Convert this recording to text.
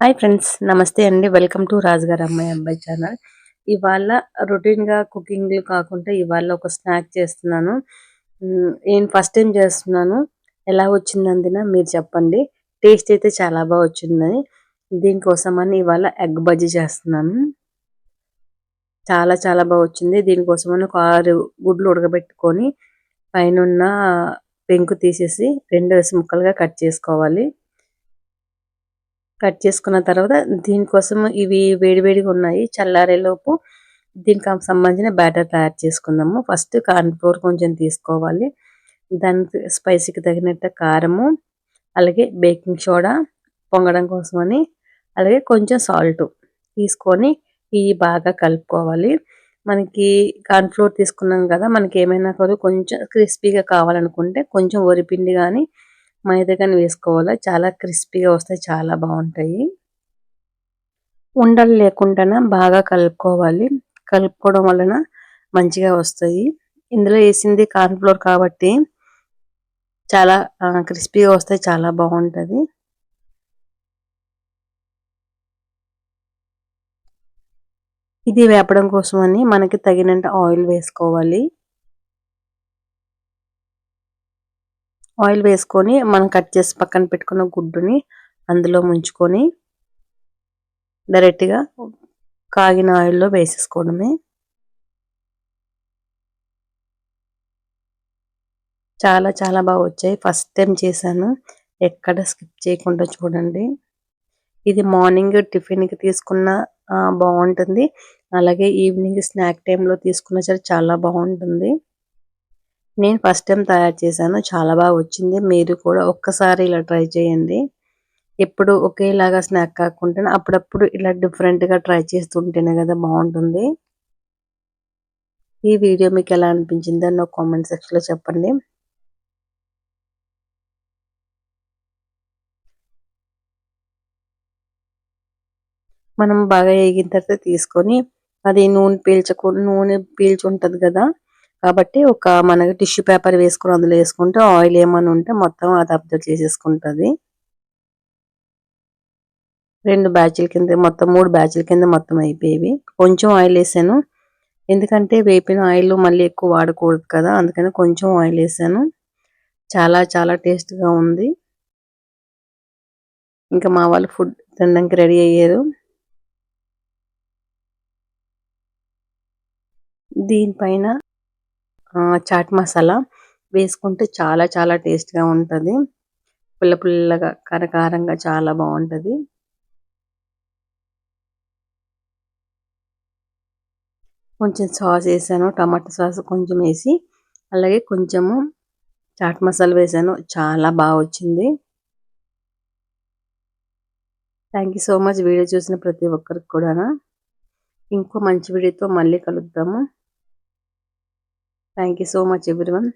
Hi friends నమస్తే అండి. Welcome to రాజుగారు అమ్మాయి అబ్బాయి ఛానల్. ఇవాళ రొటీన్గా కుకింగ్ కాకుండా ఇవాళ ఒక స్నాక్ చేస్తున్నాను. నేను ఫస్ట్ టైం చేస్తున్నాను. ఎలా వచ్చిందందిన మీరు చెప్పండి. టేస్ట్ అయితే చాలా బాగా వచ్చిందని దీనికోసమని ఇవాళ ఎగ్ బజ్జీ చేస్తున్నాను. చాలా చాలా బాగా వచ్చింది. దీనికోసమని ఒక ఆరు గుడ్లు ఉడకబెట్టుకొని పైన పెంకు తీసేసి రెండు వేసి ముక్కలుగా కట్ చేసుకోవాలి. కట్ చేసుకున్న తర్వాత దీనికోసం ఇవి వేడివేడిగా ఉన్నాయి. చల్లారేలోపు దీనికి సంబంధించిన బ్యాటర్ తయారు చేసుకుందాము. ఫస్ట్ కార్న్ఫ్లోర్ కొంచెం తీసుకోవాలి. దానికి స్పైసీకి తగినట్టు కారము అలాగే బేకింగ్ సోడా పొంగడం కోసమని అలాగే కొంచెం సాల్ట్ తీసుకొని ఇవి బాగా కలుపుకోవాలి. మనకి కార్న్ఫ్లోర్ తీసుకున్నాం కదా మనకి ఏమైనా కొంచెం క్రిస్పీగా కావాలనుకుంటే కొంచెం వరిపిండి కానీ మైదా కానీ వేసుకోవాలి? చాలా క్రిస్పీగా వస్తాయి చాలా బాగుంటాయి. ఉండలు లేకుండా బాగా కలుపుకోవాలి. కలుపుకోవడం వలన మంచిగా వస్తాయి. ఇందులో వేసింది కార్న్ఫ్లోర్ కాబట్టి చాలా క్రిస్పీగా వస్తాయి చాలా బాగుంటుంది. ఇది వేపడం కోసమని మనకి తగినంత ఆయిల్ వేసుకోవాలి. ఆయిల్ వేసుకొని మనం కట్ చేసి పక్కన పెట్టుకున్న గుడ్డుని అందులో ముంచుకొని డైరెక్ట్గా కాగిన ఆయిల్లో వేసేసుకోవడమే. చాలా చాలా బాగా వచ్చాయి. ఫస్ట్ టైం చేశాను. ఎక్కడ స్కిప్ చేయకుండా చూడండి. ఇది మార్నింగ్ టిఫిన్కి తీసుకున్న బాగుంటుంది. అలాగే ఈవినింగ్ స్నాక్ టైంలో తీసుకున్న సరే చాలా బాగుంటుంది. నేను ఫస్ట్ టైం తయారు చేశాను. చాలా బాగా వచ్చింది. మీరు కూడా ఒక్కసారి ఇలా ట్రై చేయండి. ఎప్పుడు ఒకేలాగా స్నాక్ కాకుండా అప్పుడప్పుడు ఇలా డిఫరెంట్గా ట్రై చేస్తుంటేనే కదా బాగుంటుంది. ఈ వీడియో మీకు ఎలా అనిపించిందో నా కామెంట్ సెక్షన్లో చెప్పండి. మనం బాగా వేగిన తర్వాత తీసుకొని అది నూనె పీల్చకు నూనె పీల్చి ఉంటుంది కదా కాబట్టి ఒక మనకి టిష్యూ పేపర్ వేసుకుని అందులో వేసుకుంటే ఆయిల్ ఏమైనా ఉంటే మొత్తం అది అబ్జర్వ్ చేసేసుకుంటుంది. రెండు బ్యాచ్ల కింద మొత్తం మూడు బ్యాచ్ల కింద మొత్తం అయిపోయేవి. కొంచెం ఆయిల్ వేసాను. ఎందుకంటే వేపిన ఆయిల్ మళ్ళీ ఎక్కువ వాడకూడదు కదా అందుకని కొంచెం ఆయిల్ వేసాను. చాలా చాలా టేస్ట్గా ఉంది. ఇంకా మా వాళ్ళు ఫుడ్ తినడానికి రెడీ అయ్యారు. దీనిపైన చాట్ మసాలా వేసుకుంటే చాలా చాలా టేస్ట్గా ఉంటుంది. పుల్ల పుల్లగా కరకారంగా చాలా బాగుంటుంది. కొంచెం సాస్ వేసాను టమాటా సాస్ కొంచెం వేసి అలాగే కొంచెము చాట్ మసాలా వేసాను. చాలా బాగా వచ్చింది. Thank you so much video చూసిన ప్రతి ఒక్కరికి కూడా ఇంకో మంచి వీడియోతో మళ్ళీ కలుద్దాము. Thank you so much everyone